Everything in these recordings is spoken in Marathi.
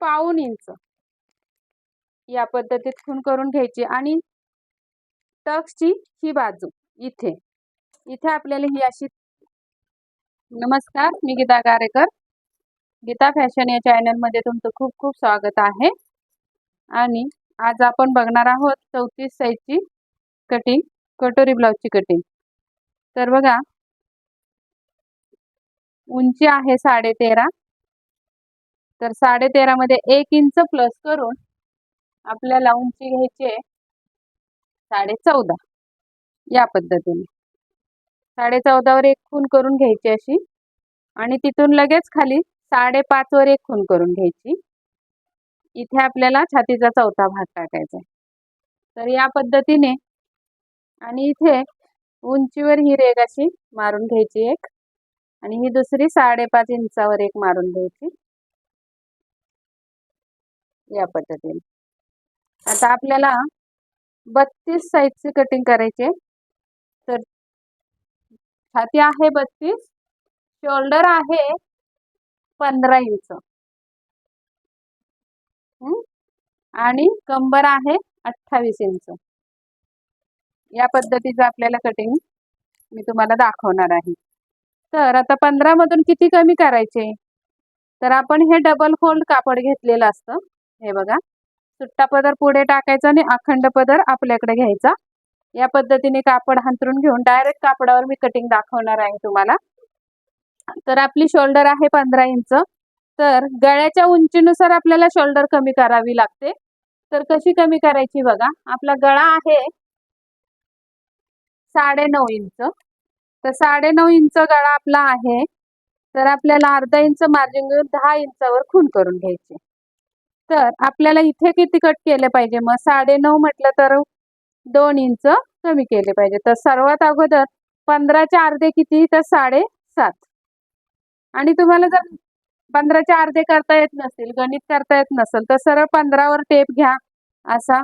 पाऊन इंच. या पद्धतीत खून करून घ्यायची आणि टक्सची ही बाजू इथे. इथे आपल्याला ही अशी नमस्कार मी गीता गारेकर. गीता फॅशन या चॅनलमध्ये तुमचं खूप खूप स्वागत आहे. आणि आज आपण बघणार आहोत चौतीस साईजची कटिंग कटोरी ब्लाऊजची कटिंग. तर बघा उंची आहे साडे तेरा तर साडे तेरामध्ये एक इंच प्लस करून आपल्याला उंची घ्यायची आहे. साडे चौदा या पद्धतीने. साडे चौदावर एक खून करून घ्यायची अशी. आणि तिथून लगेच खाली साडेपाचवर एक खून करून घ्यायची. इथे आपल्याला छातीचा चौथा भाग टाकायचा आहे. तर या पद्धतीने आणि इथे उंचीवर ही रेग अशी मारून घ्यायची एक. आणि ही दुसरी साडेपाच इंचावर एक मारून घ्यायची. या पद्धतीने. आता आपल्याला बत्तीस साईजची कटिंग करायची तर छाती आहे बत्तीस शोल्डर आहे पंधरा इंच आणि कंबर आहे अठ्ठावीस इंच या पद्धतीचं आपल्याला कटिंग मी तुम्हाला दाखवणार आहे. तर आता पंधरामधून किती कमी करायचे? तर आपण हे डबल फोल्ड कापड घेतलेलं असतं. हे बघा. सुट्टा पदर पुढे टाकायचा आणि अखंड पदर आपल्याकडे घ्यायचा. या पद्धतीने कापड हंतरून घेऊन डायरेक्ट कापडावर मी कटिंग दाखवणार आहे तुम्हाला. तर आपली शोल्डर आहे पंधरा इंच. तर गळ्याच्या उंचीनुसार आपल्याला शोल्डर कमी करावी लागते. तर कशी कमी करायची बघा. आपला गळा आहे साडे नऊ इंच. तर साडे नऊ इंच गळा आपला आहे. तर आपल्याला अर्धा इंच मार्जिन घेऊन दहा इंचावर खून करून घ्यायचे. तर आपल्याला इथे किती कट केले पाहिजे? मग साडे नऊ म्हटलं तर दोन इंच कमी केले पाहिजे. तर सर्वात अगोदर पंधराचे अर्धे किती? तर साडे सात आणि तुम्हाला जर पंधराचे अर्धे करता येत नसेल गणित करता येत नसेल तर सरळ पंधरावर टेप घ्या असा.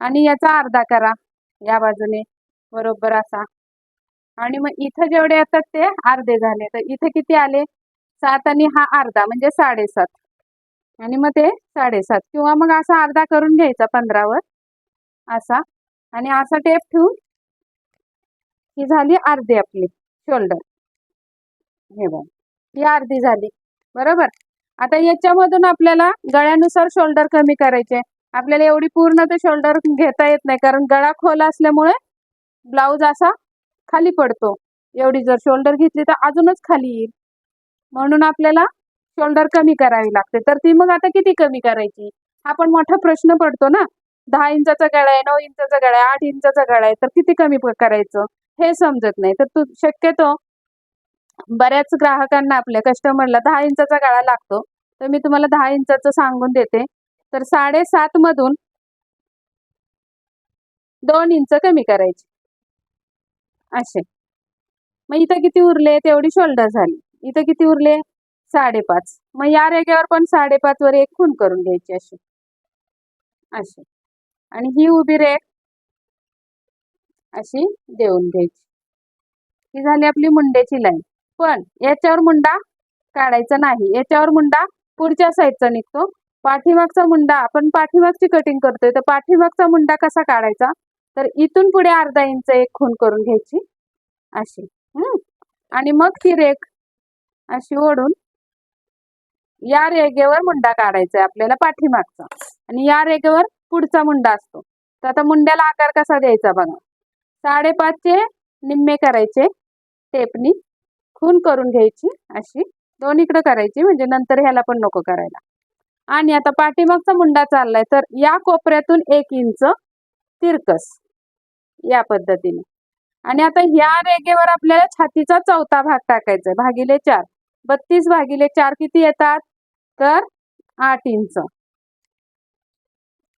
आणि याचा अर्धा करा या बाजूने. बरोबर असा. आणि मग इथं जेवढे येतात ते अर्धे झाले. तर इथे किती आले? सात आणि हा अर्धा म्हणजे साडेसात. आणि मग ते साडेसात किंवा मग असा अर्धा करून घ्यायचा पंधरावर. असा. आणि असा टेप ठेवून ही झाली अर्धी आपली शोल्डर. हे बघ. ही अर्धी झाली. बरोबर? आता याच्यामधून आपल्याला गळ्यानुसार शोल्डर कमी करायचे. आपल्याला एवढी पूर्ण ते शोल्डर घेता येत नाही. कारण गळा खोल असल्यामुळे ब्लाऊज असा खाली पडतो. एवढी जर शोल्डर घेतली तर अजूनच खाली येईल. म्हणून आपल्याला शोल्डर कमी करावी लागते. तर ती मग आता किती कमी करायची? हा पण मोठा प्रश्न पडतो ना. दहा इंचाचा गळा आहे नऊ इंचाचा गळा आहे आठ इंचाचा गळा आहे तर किती कमी करायचं? हे समजत नाही. तर तू शक्यतो बऱ्याच ग्राहकांना आपल्या कस्टमरला दहा इंचाचा गळा लागतो. तर मी तुम्हाला दहा इंचाचं सांगून देते. तर साडेसात मधून दोन इंच कमी करायचे. असे. मग इथं किती उरले? तेवढी शोल्डर झाली. इथं किती उरले? साडेपाच. मग या रेग्यावर पण साडेपाच वर एक खून करून घ्यायची अशी. अशी. आणि ही उभी रेग अशी देऊन घ्यायची. ही झाली आपली मुंड्याची लाईन. पण याच्यावर मुंडा काढायचा नाही. याच्यावर मुंडा पुढच्या साईडचा निघतो. पाठीमागचा मुंडा आपण पाठीमागची कटिंग करतोय तर पाठीमागचा मुंडा कसा काढायचा? तर इथून पुढे अर्धा इंच एक खून करून घ्यायची. अशी. आणि मग ती रेख अशी ओढून या रेगेवर मुंडा काढायचा आहे आपल्याला पाठीमागचा. आणि या रेगेवर पुढचा मुंडा असतो. तर आता मुंड्याला आकार कसा द्यायचा बघा. साडेपाचचे निम्मे करायचे टेपनी खून करून घ्यायची अशी. दोन्हीकडे करायची म्हणजे नंतर ह्याला पण नको करायला. आणि आता पाठीमागचा मुंडा चाललाय तर या कोपऱ्यातून एक इंच तिरकस. या पद्धतीने. आणि आता ह्या रेगेवर आपल्याला छातीचा चौथा भाग टाकायचा भागिले चार. बत्तीस भागिले चार किती येतात? तर आठ इंच.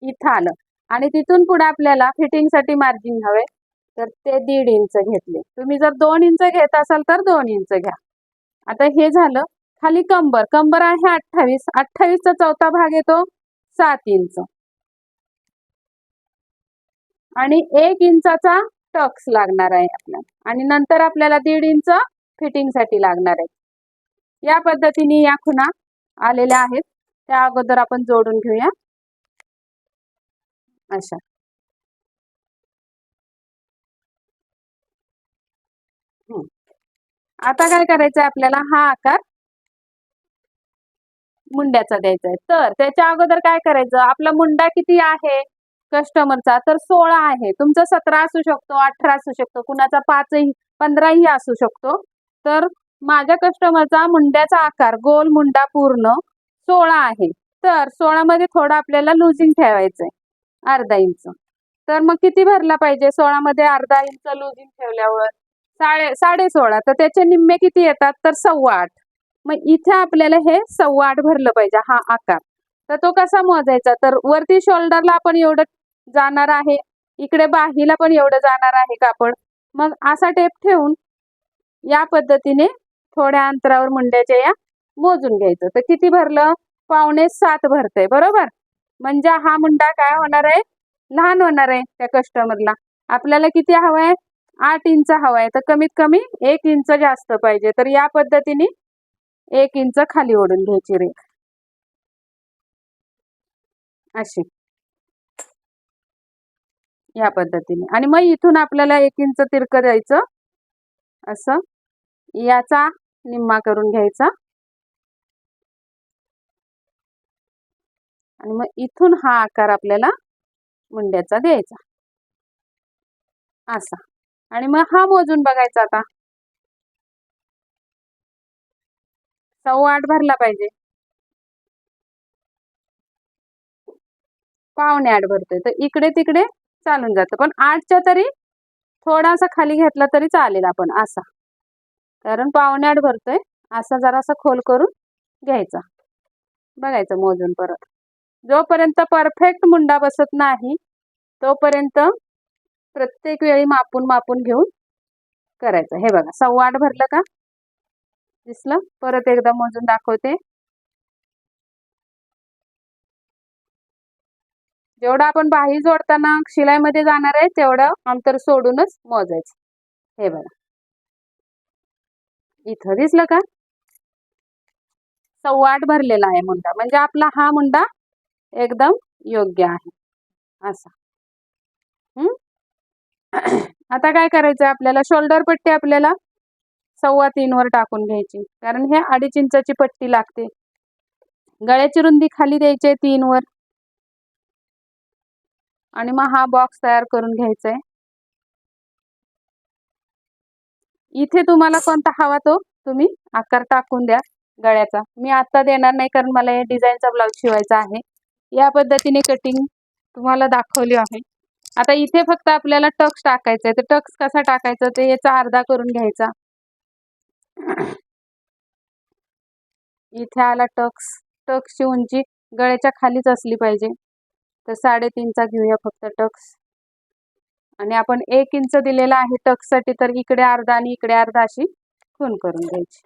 इथं आलं. आणि तिथून पुढे आपल्याला फिटिंगसाठी मार्जिन हवे. तर ते दीड इंच घेतले. तुम्ही जर दोन इंच घेत असाल तर दोन इंच घ्या. आता हे झालं. खाली कंबर. कंबर आहे अठ्ठावीस. अठ्ठावीसचा चौथा भाग येतो सात इंच. आणि एक इंचाचा टक्स लागणार आहे आपल्याला. आणि नंतर आपल्याला दीड इंच फिटिंगसाठी लागणार आहे. या पद्धतीने या खुणा आलेल्या आहेत. त्या अगोदर आपण जोडून घेऊया. अशा. आता काय करायचंय आपल्याला? हा आकार मुंड्याचा द्यायचा आहे तर त्याच्या अगोदर काय करायचं? आपला मुंडा किती आहे? कस्टमरचा. तर सोळा आहे. तुमचा सतरा असू शकतो अठरा असू शकतो कुणाचा पाचही पंधराही असू शकतो. तर माझ्या कस्टमरचा मुंड्याचा आकार गोल मुंडा पूर्ण सोळा आहे. तर सोळामध्ये थोडं आपल्याला लुझिंग ठेवायचं आहे अर्धा इंच तर मग किती भरला पाहिजे? सोळामध्ये अर्धा इंच लुझिंग ठेवल्यावर साडे साडे सोळा. तर त्याचे निम्मे किती येतात? तर सव्वा आठ. मग इथे आपल्याला हे सव्वा आठ भरलं पाहिजे हा आकार. तर तो कसा मोजायचा? तर वरती शोल्डरला आपण एवढं जाणार आहे. इकडे बाहीला पण एवढं जाणार आहे कापड मग असा टेप ठेवून या पद्धतीने थोड्या अंतरावर मुंड्याच्या या मोजून घ्यायचं. तर किती भरलं? पावणे सात भरतंय बरोबर? म्हणजे हा मुंडा काय होणार आहे? लहान होणार आहे त्या कस्टमरला आपल्याला किती हवंय? आठ इंच हवाय. तर कमीत कमी एक इंच जास्त पाहिजे. तर या पद्धतीने एक इंच खाली ओढून घ्यायची रेख. अशी. या पद्धतीने. आणि मग इथून आपल्याला एक इंच तिरकं द्यायचं. असं. याचा निम्मा करून घ्यायचा. आणि मग इथून हा आकार आपल्याला मुंड्याचा द्यायचा. असा. आणि मग हा मोजून बघायचा आता. सव्वा आठ भरला पाहिजे. पावणे आठ भरतोय. तर इकडे तिकडे चालून जातं. पण आठच्या तरी थोडासा खाली घेतला तरी चालेल आपण. असा. कारण पावणे भरतोय. असा जरासा खोल करून घ्यायचा. बघायचं मोजून परत. जोपर्यंत परफेक्ट मुंडा बसत नाही तोपर्यंत प्रत्येक वेळी मापून मापून घेऊन करायचं. हे बघा सव्वा आठ भरलं का? दिसलं? परत एकदा मोजून दाखवते. जेवढं आपण बाही जोडताना शिलाईमध्ये जाणार आहे तेवढं अंतर सोडूनच मोजायचं. हे बघा. इथं दिसलं का? सव्वा आठ भरलेला आहे मुंडा. म्हणजे आपला हा मुंडा एकदम योग्य आहे. असा. हम्म? आता काय करायचं आपल्याला? शोल्डर पट्टी आपल्याला सव्वा तीन वर टाकून घ्यायची. कारण हे अडीच इंचाची पट्टी लागते. गळ्याची रुंदी खाली द्यायची आहे तीन वर. आणि मग हा बॉक्स तयार करून घ्यायचा आहे इथे तुम्हाला कोणता हवा तो? तुम्ही आकार टाकून द्या गळ्याचा. मी आता देणार नाही कारण मला हे डिझाईनचा ब्लाऊज शिवायचा आहे. या पद्धतीने कटिंग तुम्हाला दाखवली आहे. आता इथे फक्त आपल्याला टक्स टाकायचा आहे. तर टक्स कसा टाकायचा? ते याचा अर्धा करून घ्यायचा. इथे आला टक्स. टक्सची उंची गळ्याच्या खालीच असली पाहिजे. तर साडेतीनचा घेऊया फक्त टक्स. आणि आपण एक इंच दिलेला आहे टक्ससाठी तर इकडे अर्धा आणि इकडे अर्धा अशी खून करून घ्यायची.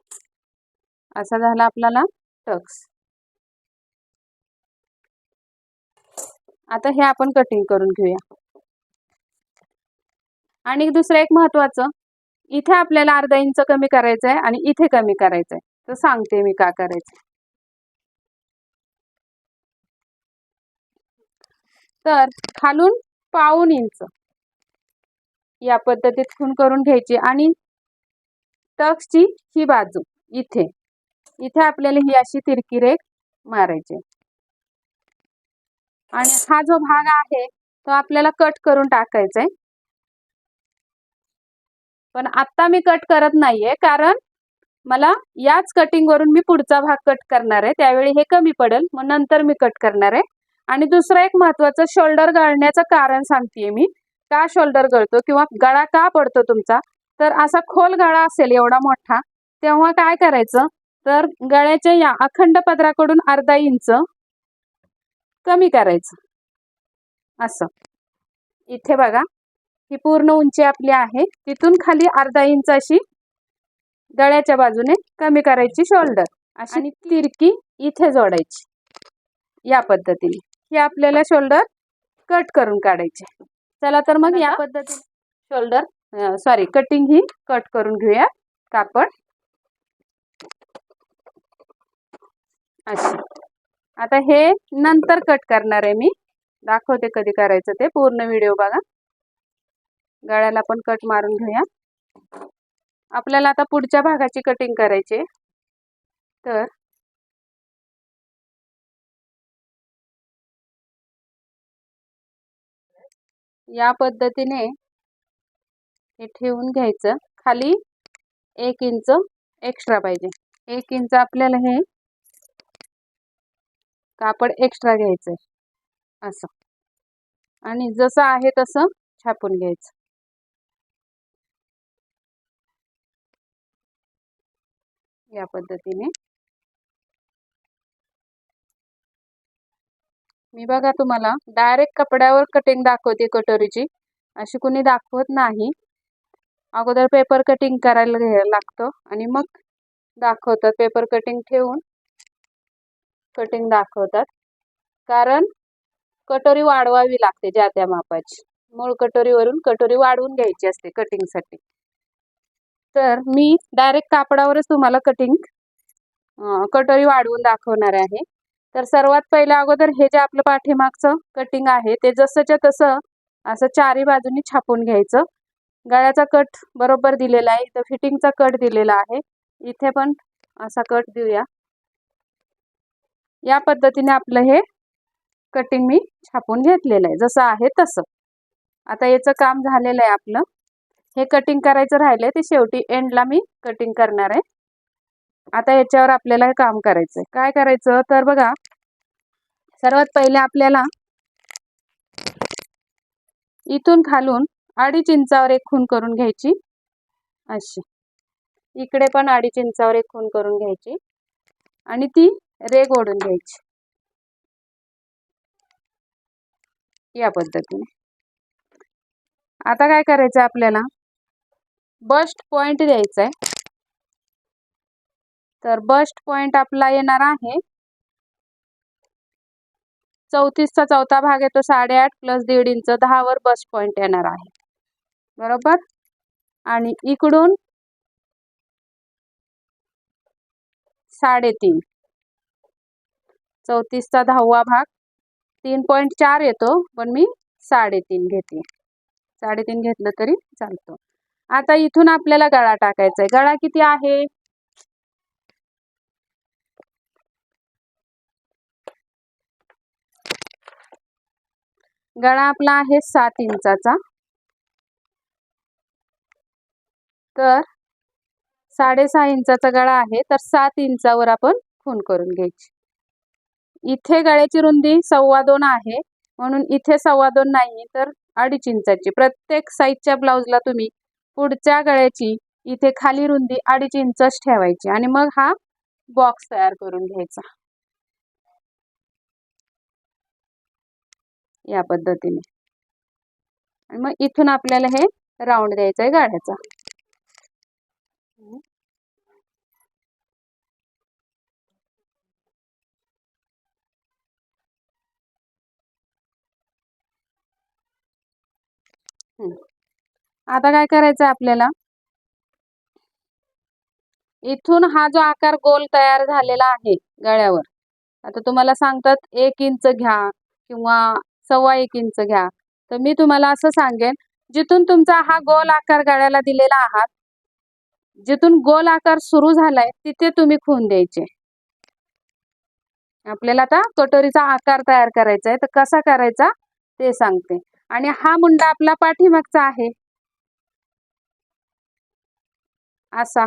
असा झाला आपल्याला टक्स. आता हे आपण कटिंग करून घेऊया. आणि दुसरं एक महत्वाचं इथे आपल्याला अर्धा इंच कमी करायचं आहे आणि इथे कमी करायचं आहे. तर सांगते मी का करायचं तर खालून पाऊन इंच. या पद्धतीत खून करून घ्यायची. आणि टक्सची ही बाजू इथे. इथे आपल्याला ही अशी तिरकी रेख मारायची. आणि हा जो भाग आहे तो आपल्याला कट करून टाकायचा आहे पण आता मी कट करत नाहीये कारण मला याच कटिंग वरून मी पुढचा भाग कट करणार. आहे त्यावेळी हे कमी पडेल मग नंतर मी कट करणार. आहे आणि दुसरं एक महत्वाचं शोल्डर गाळण्याचं कारण सांगतेय मी. का शोल्डर गळतो किंवा गळा का पडतो तुमचा? तर असा खोल गळा असेल एवढा मोठा तेव्हा काय करायचं? तर गळ्याच्या या अखंड पदराकडून अर्धा इंच कमी करायचं. असं. इथे बघा ही पूर्ण उंची आपली आहे. तिथून खाली अर्धा इंच अशी गळ्याच्या बाजूने कमी करायची शोल्डर अशी तिरकी इथे जोडायची. या पद्धतीने. ही आपल्याला शोल्डर कट करून काढायचे. चला तर मग या. पद्धतीने? शोल्डर सॉरी कटिंग ही कट करून घेऊया कापड. अशी आता हे नंतर कट करणार आहे मी. दाखवते कधी करायचं ते. पूर्ण व्हिडिओ बघा. गळ्याला पण कट मारून घेऊया. आपल्याला आता पुढच्या भागाची कटिंग करायची. तर या पद्धतीने हे ठेवून घ्यायचं. खाली एक इंच एक्स्ट्रा पाहिजे. एक इंच आपल्याला हे कापड एक्स्ट्रा घ्यायचं आहे असं. आणि जसं आहे तसं छापून घ्यायचं. या पद्धतीने. मी बघा तुम्हाला डायरेक्ट कपड्यावर कटिंग दाखवते कटोरीची. अशी कुणी दाखवत नाही. अगोदर पेपर कटिंग करायला घ्यायला लागतं. आणि मग दाखवतात पेपर कटिंग ठेवून कटिंग दाखवतात. कारण कटोरी वाढवावी लागते ज्या त्या मापाची. मूळ कटोरीवरून कटोरी वाढवून घ्यायची असते कटिंगसाठी तर मी डायरेक्ट कापडावरच तुम्हाला कटिंग कटोरी वाढवून दाखवणार आहे. तर सर्वात पहिल्या अगोदर हे जे आपलं पाठीमागचं कटिंग आहे ते जसंच्या तसं असं चारी बाजूनी छापून घ्यायचं. गळ्याचा कट बरोबर दिलेला आहे इथं फिटिंगचा कट दिलेला आहे. इथे पण असा कट देऊया. या पद्धतीने आपलं हे कटिंग मी छापून घेतलेलं आहे जसं आहे तसं. आता याचं काम झालेलं आहे आपलं. हे कटिंग करायचं राहिलं ते शेवटी एंडला मी कटिंग करणार आहे. आता याच्यावर आपल्याला हे काम करायचं आहे काय करायचं? तर बघा सर्वात पहिले आपल्याला इथून खालून अडीच इंचावर एक खून करून घ्यायची. अशी. इकडे पण अडीच इंचावर एक खून करून घ्यायची. आणि ती रेग ओढून घ्यायची. या पद्धतीने. आता काय करायचं आपल्याला? बस्ट पॉइंट द्यायचा आहे तर बस्ट पॉइंट आपला येणार आहे. चौतीसचा चौथा भाग येतो साडेआठ प्लस दीड इंच दहावर बस पॉईंट येणार आहे. बरोबर? आणि इकडून साडेतीन. चौतीसचा दहावा भाग तीन पॉईंट चार येतो पण मी साडेतीन घेते. साडेतीन घेतलं तरी चालतो. आता इथून आपल्याला गळा टाकायचा आहे. गळा किती आहे? गळा आपला आहे सात इंचाचा. तर साडेसहा इंचाचा गळा आहे तर सात इंचावर आपण खून करून घ्यायची. इथे गळ्याची रुंदी सव्वा दोन आहे म्हणून इथे सव्वा दोन नाही तर अडीच इंचाची. प्रत्येक साईजच्या ब्लाऊजला तुम्ही पुढच्या गळ्याची इथे खाली रुंदी अडीच इंचच ठेवायची. आणि मग हा बॉक्स तयार करून घ्यायचा. या पद्धतीने. आणि मग इथून आपल्याला हे राऊंड द्यायचं आहे गाड्याचा आता काय करायचं आपल्याला? इथून हा जो आकार गोल तयार झालेला आहे गळ्यावर आता तुम्हाला सांगतात एक इंच घ्या किंवा सव्वा एक इंच घ्या. तर मी तुम्हाला असं सांगेन जिथून तुमचा हा गोल आकार गाड्याला दिलेला आहात जिथून गोल आकार सुरू झालाय तिथे तुम्ही खून द्यायचे. आपल्याला आता कटोरीचा आकार तयार करायचा आहे. तर कसा करायचा? ते सांगते. आणि हा मुंडा आपला पाठीमागचा आहे. असा.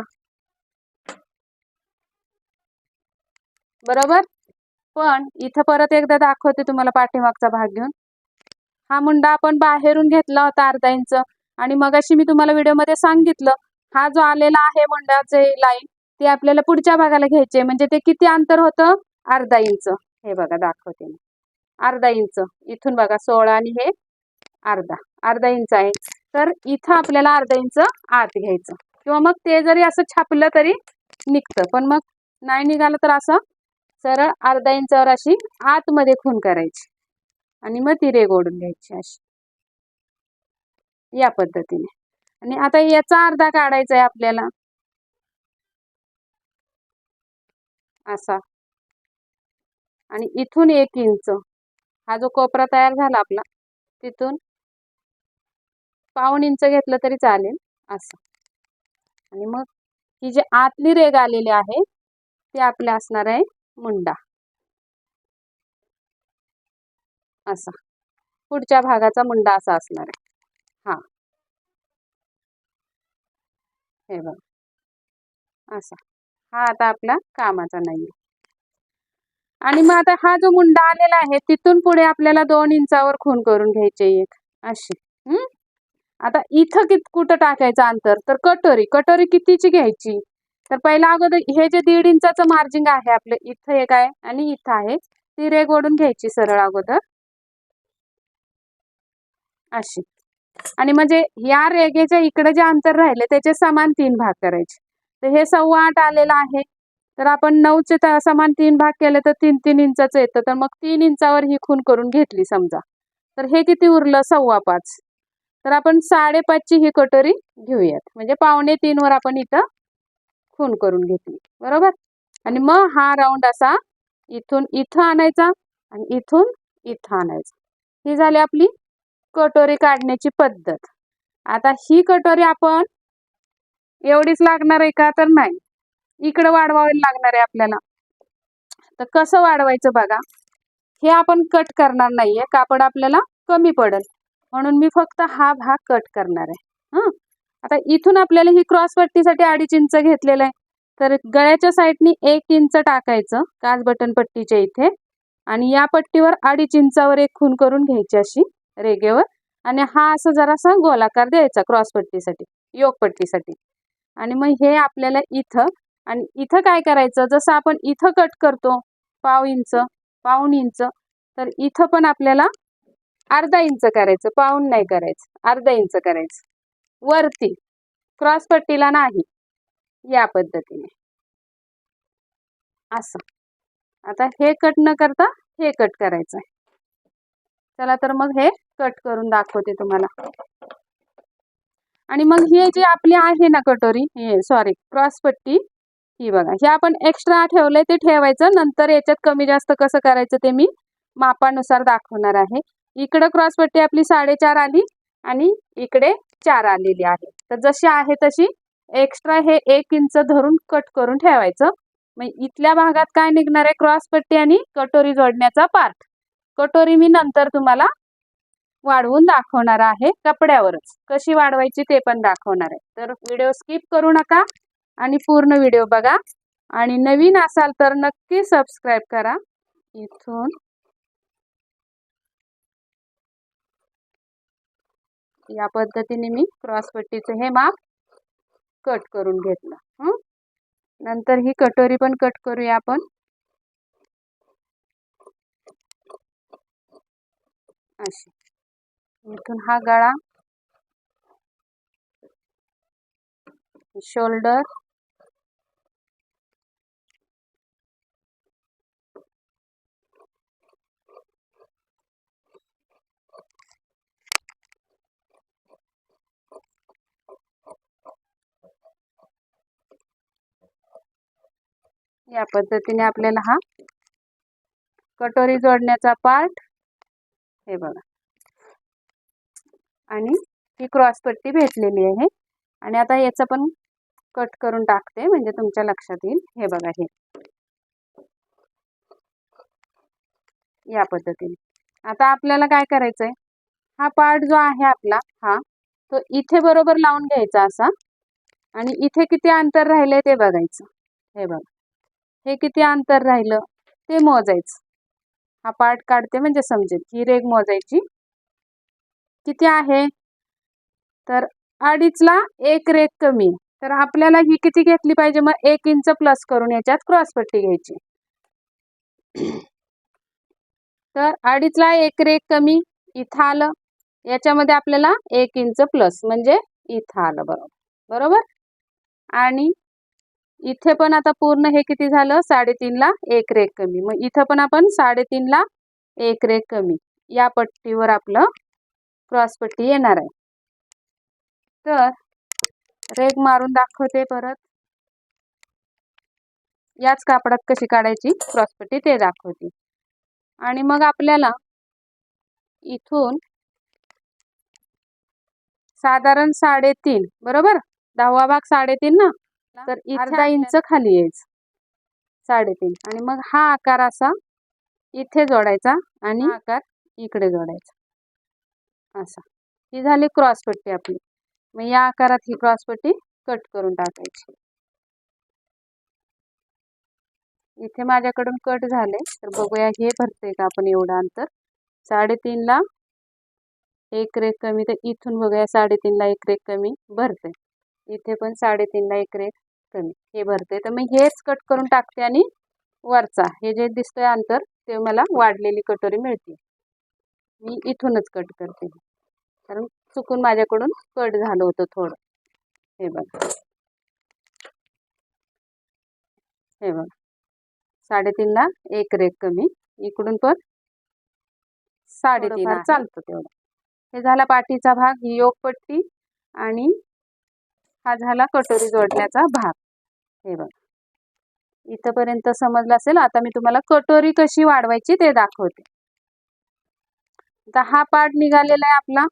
बरोबर? पण इथं परत एकदा दाखवते तुम्हाला पाठीमागचा भाग घेऊन. हा मुंडा आपण बाहेरून घेतला होता अर्धा इंच आणि मगाशी मी तुम्हाला व्हिडिओमध्ये सांगितलं हा जो आलेला आहे मुंडाचे लाईन ते आपल्याला पुढच्या भागाला घ्यायचे म्हणजे ते किती अंतर होतं? अर्धा इंच हे बघा दाखवते मी. अर्धा इंच इथून बघा सोळा आणि हे अर्धा. अर्धा इंच आहे. तर इथं आपल्याला अर्धा इंच आत घ्यायचं. किंवा मग ते जरी असं छापलं तरी निघतं. पण मग नाही निघालं तर असं सरळ अर्धा इंचावर अशी आतमध्ये खून करायची. आणि मग ती रेग ओढून घ्यायची अशी. या पद्धतीने. आणि आता याचा अर्धा काढायचा आहे आपल्याला. असा. आणि इथून एक इंच. हा जो कोपरा तयार झाला आपला तिथून पाऊन इंच घेतलं तरी चालेल. असं. आणि मग ही जी आतली रेग आलेली आहे ते आपले असणार आहे मुंडा. असा. पुढच्या भागाचा मुंडा असा असणार आहे. हा. हे बघ. असा. हा आता आपला कामाचा नाही आणि मग आता हा जो मुंडा आलेला आहे तिथून पुढे आपल्याला दोन इंचावर खून करून घ्यायचे एक. अशी. हम्म? आता इथं कित कुठं टाकायचं अंतर? तर कटोरी. कटोरी कितीची घ्यायची? तर पहिला अगोदर हे जे दीड इंचाचं मार्जिंग आहे आपलं इथं एक आहे आणि इथं आहे ती रेग ओढून घ्यायची सरळ अगोदर. अशी. आणि म्हणजे या रेगेच्या इकडे जे अंतर राहिले त्याचे समान तीन भाग करायचे. तर हे सव्वा आठ आलेलं आहे. तर आपण नऊचे समान तीन भाग केले तर तीन तीन इंचाचं येतं. तर मग तीन इंचावर ही खून करून घेतली समजा. तर हे किती उरलं? सव्वा पाच. तर आपण साडेपाचची ही कटोरी घेऊयात. म्हणजे पावणे तीनवर आपण इथं खून करून घेतली. बरोबर? आणि मग हा राऊंड असा इथून इथं आणायचा आणि इथून इथं आणायचा. ही झाली आपली कटोरी काढण्याची पद्धत. आता ही कटोरी आपण एवढीच लागणार आहे का तर नाही. इकडं वाढवावी लागणार आहे आपल्याला. तर कसं वाढवायचं बघा. हे आपण कट करणार नाहीये. कापड आपल्याला कमी पडेल. म्हणून मी फक्त हा भाग कट करणार आहे. हा? आता इथून आपल्याला ही क्रॉस पट्टीसाठी अडीच इंच घेतलेलं आहे. तर गळ्याच्या साईडनी एक इंच टाकायचं काच बटन पट्टीच्या इथे. आणि या पट्टीवर अडीच इंचावर एक खून करून घ्यायची अशी रेगेवर आणि हा असं जरासा गोलाकार द्यायचा क्रॉस पट्टीसाठी योग पट्टीसाठी. आणि मग हे आपल्याला इथं आणि इथं काय करायचं जसं आपण इथं कट करतो पाव इंच पाऊण इंच तर इथं पण आपल्याला अर्धा इंच करायचं पाऊन नाही करायचं अर्धा इंच करायचं. वरती. क्रॉस पट्टीला नाही. या पद्धतीने. असं. आता हे कट न करता हे कट करायचं आहे चला तर मग हे कट करून दाखवते तुम्हाला. आणि मग हे जी आपली आहे ना कटोरी हे सॉरी क्रॉस पट्टी ही बघा. हे आपण एक्स्ट्रा ठेवलंय ते ठेवायचं. नंतर याच्यात कमी जास्त कसं करायचं ते मी मापानुसार दाखवणार आहे. इकडं क्रॉस पट्टी आपली साडेचार आली आणि इकडे चार आलेली आहे तर जशी आहे तशी एक्स्ट्रा हे एक इंच धरून कट करून ठेवायचं. मग इथल्या भागात काय निघणार आहे? क्रॉस पट्टी आणि कटोरी जोडण्याचा पार्ट कटोरी मी नंतर तुम्हाला वाढवून दाखवणार आहे कपड्यावरच. कशी वाढवायची ते पण दाखवणार आहे. तर व्हिडिओ स्किप करू नका आणि पूर्ण व्हिडिओ बघा. आणि नवीन असाल तर नक्की सबस्क्राईब करा. इथून या पद्धतीने मी क्रॉसपट्टीचं हे माप कट करून घेतलं. नंतर ही कटोरी पण कट करूया आपण. अशी. इथून हा गळा. शोल्डर. या पद्धतीने आपल्याला हा कटोरी जोडण्याचा पार्ट हे बघा. आणि ही क्रॉस पट्टी भेटलेली आहे. आणि आता याचं पण कट करून टाकते म्हणजे तुमच्या लक्षात येईल. हे बघा हे. या पद्धतीने. आता आपल्याला काय करायचं आहे हा पार्ट जो आहे आपला हा तो इथे बरोबर लावून घ्यायचा असा. आणि इथे किती अंतर राहिलंय ते बघायचं. हे बघा. हे किती अंतर राहिलं? ते मोजायचं. हा पार्ट काढते म्हणजे समजेल ही रेग मोजायची किती आहे? तर अडीचला एक रेग कमी. तर आपल्याला ही किती घेतली पाहिजे? मग एक इंच प्लस करून याच्यात क्रॉस पट्टी घ्यायची. तर अडीचला एक रेग कमी इथं आलं. याच्यामध्ये आपल्याला एक इंच प्लस म्हणजे इथं आलं बरोबर. बरोबर? आणि इथे पण आता पूर्ण हे किती झालं? साडेतीनला एक रेक कमी. मग इथं पण आपण साडेतीनला एक रेक कमी. या पट्टीवर आपलं क्रॉसपट्टी येणार आहे. तर रेग मारून दाखवते परत. याच कापडात कशी काढायची? क्रॉसपट्टी ते दाखवते. आणि मग आपल्याला इथून साधारण साडेतीन बरोबर? दहावा भाग साडेतीन ना? तर इथे अर्धा इंच खाली यायचं. साडेतीन. आणि मग हा आकार असा इथे जोडायचा आणि आकार. इकडे जोडायचा. असा. ही झाली क्रॉसपट्टी आपली. मग या आकारात ही क्रॉसपट्टी कट करून टाकायची. इथे माझ्याकडून कट झाले. तर बघूया हे भरते का आपण एवढं अंतर? साडेतीनला एक रेख कमी. तर इथून बघूया साडेतीनला एक रेख कमी भरते इथे पण साडेतीनला एक रेख कमी. हे भरते. तर मी हेच कट करून टाकते आणि वरचा हे जे दिसतंय अंतर ते मला वाढलेली कटोरी मिळते. मी इथूनच कट करते. कारण चुकून माझ्याकडून कट झालं होतं थोडं. हे बघा. हे बघा. साडेतीनला एक रेख कमी. इकडून पण साडेतीन चालतं तेवढं. हे झाला पाठीचा भाग ही योगपट्टी आणि हा झाला कटोरी जोडण्याचा भाग. हे बघा. इथंपर्यंत समजलं असेल आता मी तुम्हाला कटोरी कशी वाढवायची ते दाखवते. आता हा पार्ट निघालेला आहे आपला.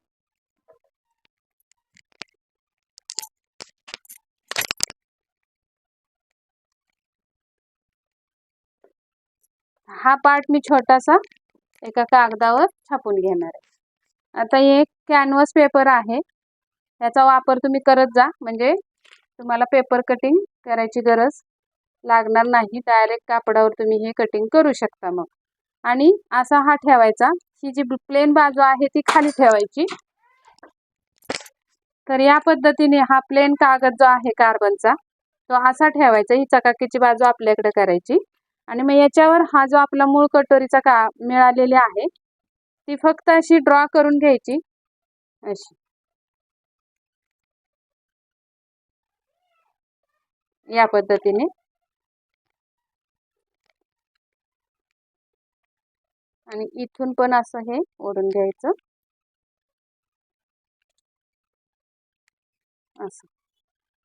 हा पार्ट मी छोटासा एका कागदावर छापून घेणार आहे. आता हे कॅनव्हस पेपर आहे. त्याचा वापर तुम्ही करत जा म्हणजे तुम्हाला पेपर कटिंग करायची गरज लागणार नाही. डायरेक्ट कापडावर तुम्ही हे कटिंग करू शकता मग. आणि असा हा ठेवायचा. ही जी प्लेन बाजू आहे ती खाली ठेवायची. तर या पद्धतीने हा प्लेन कागद जो आहे कार्बनचा तो असा ठेवायचा. ही चकाकीची बाजू आपल्याकडे करायची. आणि मग याच्यावर हा जो आपला मूळ कटोरीचा का मिळालेली आहे ती फक्त अशी ड्रॉ करून घ्यायची. अशी. या पद्धतीने. आणि इथून पण असं हे ओढून घ्यायचं. असं.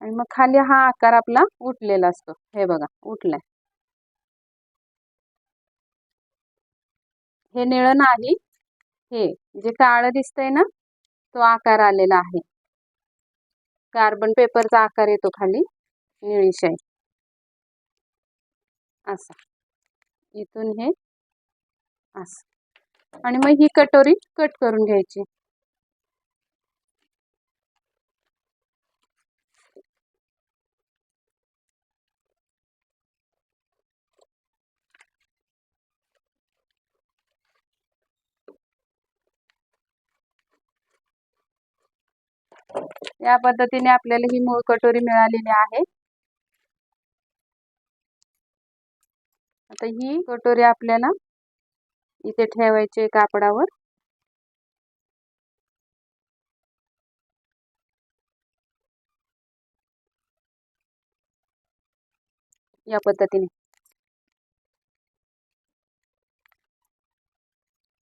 आणि मग खाली हा आकार आपला उठलेला असतो. हे बघा उठलाय. हे निळं नाही. हे जे काळं दिसतंय ना तो आकार आलेला आहे. कार्बन पेपरचा आकार येतो खाली. निळीशाई असा. इथून हे असं. आणि मग ही कटोरी कट करून घ्यायची. या पद्धतीने आपल्याला ही मूळ कटोरी मिळालेली आहे. आता ही कटोरी आपल्याला इथे ठेवायची कापडावर. या पद्धतीने.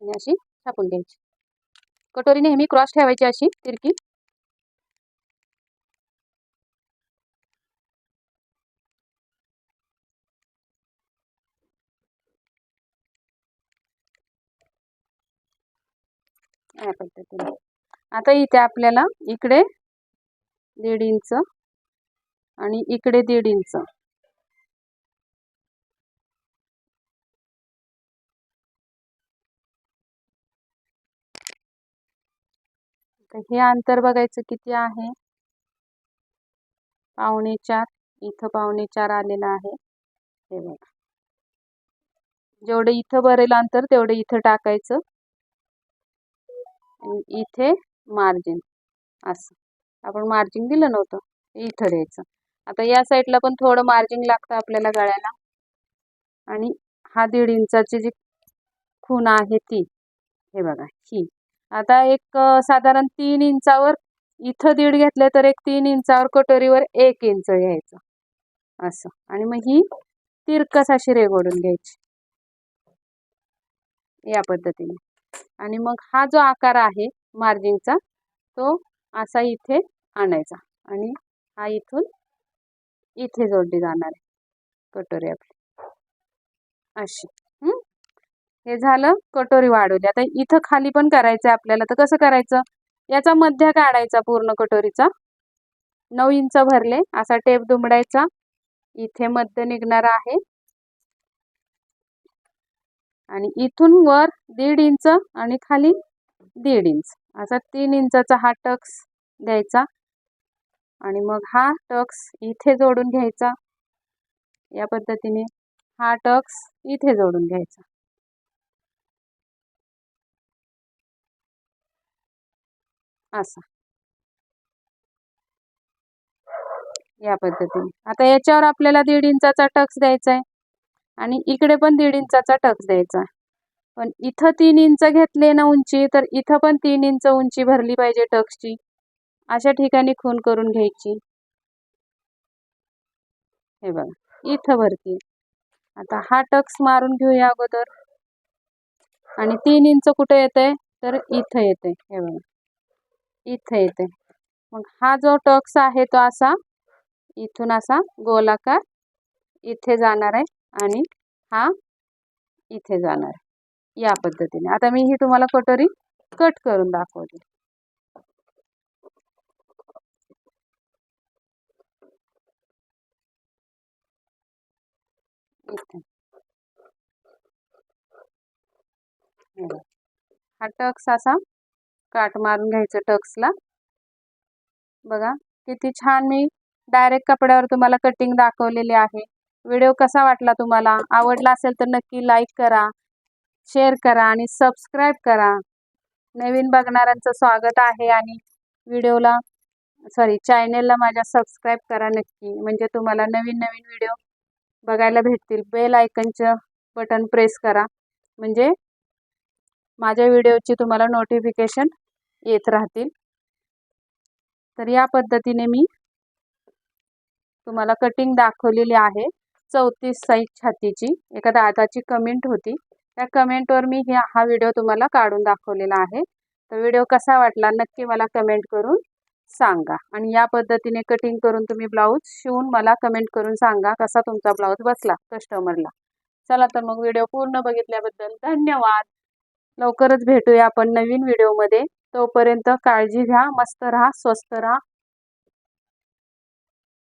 अशी छापून घ्यायची. कटोरी नेहमी क्रॉस ठेवायची अशी तिरकी. या पद्धतीने आता इथे आपल्याला इकडे दीड इंच आणि इकडे दीड इंच हे अंतर बघायचं किती आहे? पावणे चार. इथं पावणे चार आलेलं आहे. हे बघा. जेवढं इथं भरेल अंतर तेवढं इथं टाकायचं. इथे मार्जिन असं. आपण मार्जिन दिलं नव्हतं. इथं द्यायचं. आता या साईडला पण थोडं मार्जिन लागतं आपल्याला गळ्याला. आणि हा दीड इंचाची जी खून आहे ती हे बघा ही. आता एक साधारण तीन इंचावर इथं दीड घेतलं तर एक तीन इंचावर कटोरीवर एक इंच घ्यायचं. असं. आणि मग ही तिरकस अशी रेगोडून घ्यायची. या पद्धतीने. आणि मग हा जो आकार आहे मार्जिनचा तो असा इथे आणायचा आणि हा इथून इथे जोडली जाणार आहे कटोरी आपली. अशी हे? झालं कटोरी वाढवली. आता इथं खाली पण करायचं आहे आपल्याला. तर कसं करायचं? याचा मध्य काढायचा पूर्ण कटोरीचा. नऊ इंच भरले असा टेप दुमडायचा. इथे मध्य निघणार आहे. आणि इथून वर दीड इंच आणि खाली दीड इंच. असा तीन इंचाचा हा टक्स द्यायचा. आणि मग हा टक्स इथे जोडून घ्यायचा. या पद्धतीने हा टक्स इथे जोडून घ्यायचा. असा. या पद्धतीने. आता याच्यावर आपल्याला दीड इंचाचा टक्स द्यायचा आहे आणि इकडे पण दीड इंचाचा टक्स द्यायचा. पण इथं तीन इंच घेतले ना उंची तर इथं पण तीन इंच उंची भरली पाहिजे टक्सची अशा ठिकाणी खून करून घ्यायची. हे बघा इथं भरती. आता हा टक्स मारून घेऊया अगोदर. आणि तीन इंच कुठे येते तर इथं येते हे बघा इथं येते मग हा जो टक्स आहे तो असा इथून असा गोलाकार इथे जाणार आहे. आणि हा इथे जाणार. या पद्धतीने. आता मी ही तुम्हाला कटोरी कट करून दाखवते. हा टक्स असा काट मारून घ्यायचं टक्सला. बघा किती छान मी डायरेक्ट कपड्यावर तुम्हाला कटिंग दाखवलेली आहे. व्हिडिओ कसा वाटला तुम्हाला? आवडला असेल तर नक्की लाईक करा शेअर करा आणि सबस्क्राईब करा. नवीन बघणाऱ्यांचं स्वागत आहे आणि व्हिडिओला सॉरी चॅनेलला माझ्या सबस्क्राईब करा नक्की. म्हणजे तुम्हाला नवीन नवीन व्हिडिओ बघायला भेटतील. बेल आयकनचं बटन प्रेस करा. म्हणजे माझ्या व्हिडिओची तुम्हाला नोटिफिकेशन येत राहतील. तर या पद्धतीने मी तुम्हाला कटिंग दाखवलेली आहे. चौतीस साईज छातीची. एका दादाची कमेंट होती. त्या कमेंटवर मी हे हा व्हिडिओ तुम्हाला काढून दाखवलेला आहे. तर व्हिडिओ कसा वाटला नक्की मला कमेंट करून सांगा. आणि या पद्धतीने कटिंग करून तुम्ही ब्लाऊज शिवून मला कमेंट करून सांगा कसा तुमचा ब्लाऊज बसला कस्टमरला चला तर मग व्हिडिओ पूर्ण बघितल्याबद्दल धन्यवाद. लवकरच भेटूया आपण नवीन व्हिडिओमध्ये तोपर्यंत काळजी घ्या मस्त राहा स्वस्त राहा.